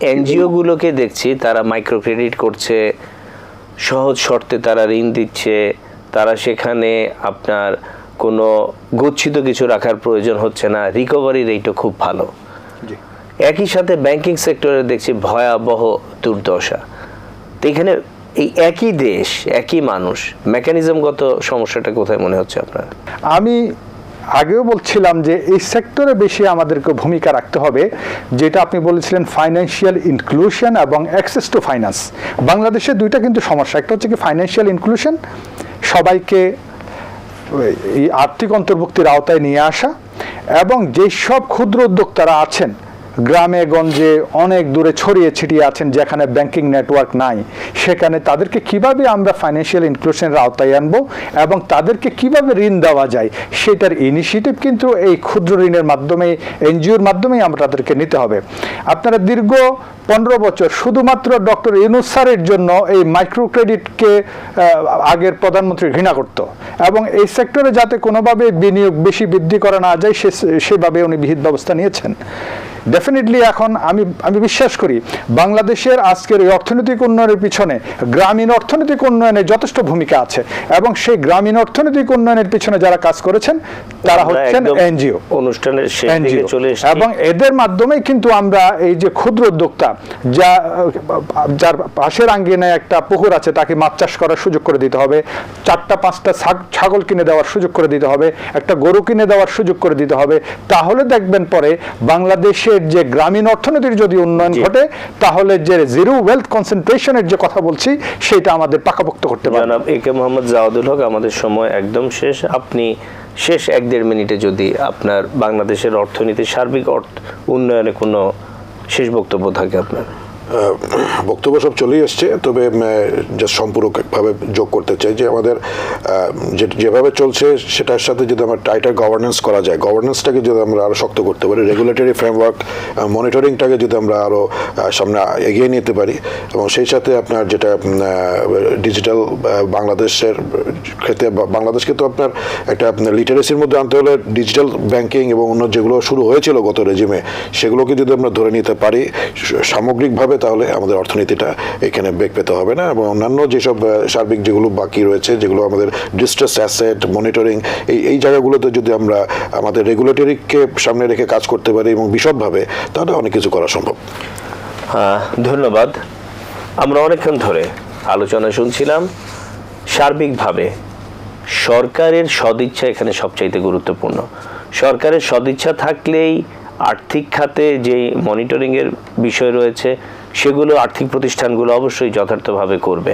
NGO গুলোকে দেখছি তারা মাইক্রো ক্রেডিট করছে সহজ শর্তে তারা ঋণ দিচ্ছে তারা সেখানে আপনার কোনো গচ্ছিত কিছু রাখার প্রয়োজন হচ্ছে না রিকভারি রেটও খুব ভালো। একই সাথে ব্যাংকিং সেক্টরে দেখছি ভয়াবহ দুর্দশা। তো এখানে এই একই দেশ একই মানুষ মেকানিজমগত সমস্যাটা কোথায় মনে হচ্ছে আপনার? আমি আগেও বলছিলাম যে এই সেক্টরে বেশি আমাদেরকে ভূমিকা রাখতে হবে, যেটা আপনি বলেছিলেন ফাইন্যান্সিয়াল ইনক্লুশন এবং অ্যাক্সেস টু ফাইন্যান্স বাংলাদেশে দুইটা কিন্তু সমস্যা, একটা হচ্ছে কি ফাইন্যান্সিয়াল ইনক্লুশন সবাইকে এই আর্থিক অন্তর্ভুক্তির আওতায় নিয়ে আসা এবং যেসব ক্ষুদ্র উদ্যোক্তারা আছেন গ্রামে গঞ্জে অনেক দূরে ছড়িয়ে ছিটিয়ে আছেন যেখানে ব্যাংকিং নেটওয়ার্ক নাই। সেখানে তাদেরকে কীভাবে আমরা ফাইন্যান্সিয়াল ইনক্লুশনের আওতায় আনব এবং তাদেরকে কীভাবে ঋণ দেওয়া যায়, সেটার ইনিশিয়েটিভ কিন্তু এই ক্ষুদ্র ঋণের মাধ্যমে, এনজিওর মাধ্যমেই আমরা তাদেরকে নিতে হবে। আপনারা দীর্ঘ পনেরো বছর। শুধুমাত্র ডক্টর ইউনুস স্যারের জন্য এই মাইক্রো ক্রেডিটকে আগের প্রধানমন্ত্রী ঘৃণা করত। এবং এই সেক্টরে যাতে কোনোভাবে বিনিয়োগ বেশি বৃদ্ধি করা না যায় সে সেভাবে উনি বিহিত ব্যবস্থা নিয়েছেন। ডেফিনেটলি এখন আমি আমি বিশ্বাস করি বাংলাদেশের আজকের এই অর্থনৈতিক উন্নয়নের পিছনে গ্রামীণ অর্থনৈতিক উন্নয়নের যথেষ্ট ভূমিকা আছে। এবং সেই গ্রামীণ অর্থনৈতিক উন্নয়নের পিছনে যারা কাজ করেছেন তারা হচ্ছেন এনজিও। অনুষ্ঠানের এবং এদের মাধ্যমেই কিন্তু আমরা এই যে ক্ষুদ্র উদ্যোক্তা যা যার পাশের আঙ্গিনায় একটা পুকুর আছে তাকে মাছ চাষ করার সুযোগ করে দিতে হবে। চারটা পাঁচটা ছাগল কিনে দেওয়ার সুযোগ করে দিতে হবে। একটা গরু কিনে দেওয়ার সুযোগ করে দিতে হবে। তাহলে দেখবেন পরে বাংলাদেশের যে গ্রামীণ অর্থনীতির যদি উন্নয়ন ঘটে তাহলে যে জিরো ওয়েলথ কনসেন্ট্রেশনের যে কথা বলছি সেটা আমাদের পাকাপোক্ত করতে পারে জনাব এ কে মোহাম্মদ জাওয়াদুল হক আমাদের সময় একদম শেষ। আপনি শেষ এক দেড় মিনিটে যদি আপনার বাংলাদেশের অর্থনীতির সার্বিক অর্থ উন্নয়নে কোনো শেষ বক্তব্য থাকে আপনার। বক্তব্য সব চলেই এসছে তবে জাস্ট সম্পূরকভাবে যোগ করতে চাই যে আমাদের যেভাবে চলছে সেটার সাথে যদি আমরা টাইটার গভর্নেন্স করা যায় গভর্নেন্সটাকে যদি আমরা আরও শক্ত করতে পারি রেগুলেটরি ফ্রেমওয়ার্ক মনিটরিংটাকে যদি আমরা আরও সামনে এগিয়ে নিতে পারি, এবং সেই সাথে আপনার যেটা ডিজিটাল বাংলাদেশের ক্ষেত্রে বাংলাদেশকে তো আপনার একটা লিটারেসির মধ্যে আনতে হলে ডিজিটাল ব্যাংকিং এবং অন্য যেগুলো শুরু হয়েছিল গত রেজিমে সেগুলোকে যদি আমরা ধরে নিতে পারি স- সামগ্রিকভাবে তাহলে আমাদের অর্থনীতিটা এখানে বেগ পেতে হবে না এবং অন্যান্য যেসব সার্বিক যেগুলো বাকি রয়েছে যেগুলো আমাদের ডিস্ট্রেস অ্যাসেট মনিটরিং এই এই জায়গাগুলোতে যদি আমরা আমাদের রেগুলেটরিকে সামনে রেখে কাজ করতে পারি এবং বিশদভাবে তাহলে অনেক কিছু করা সম্ভব। হ্যাঁ, ধন্যবাদ। আমরা অনেকক্ষণ ধরে আলোচনা শুনছিলাম সার্বিকভাবে সরকারের সদিচ্ছা এখানে সবচাইতে গুরুত্বপূর্ণ। সরকারের সদিচ্ছা থাকলেই আর্থিক খাতে যে মনিটরিংয়ের বিষয় রয়েছে সেগুলো আর্থিক প্রতিষ্ঠানগুলো অবশ্যই যথার্থভাবে করবে।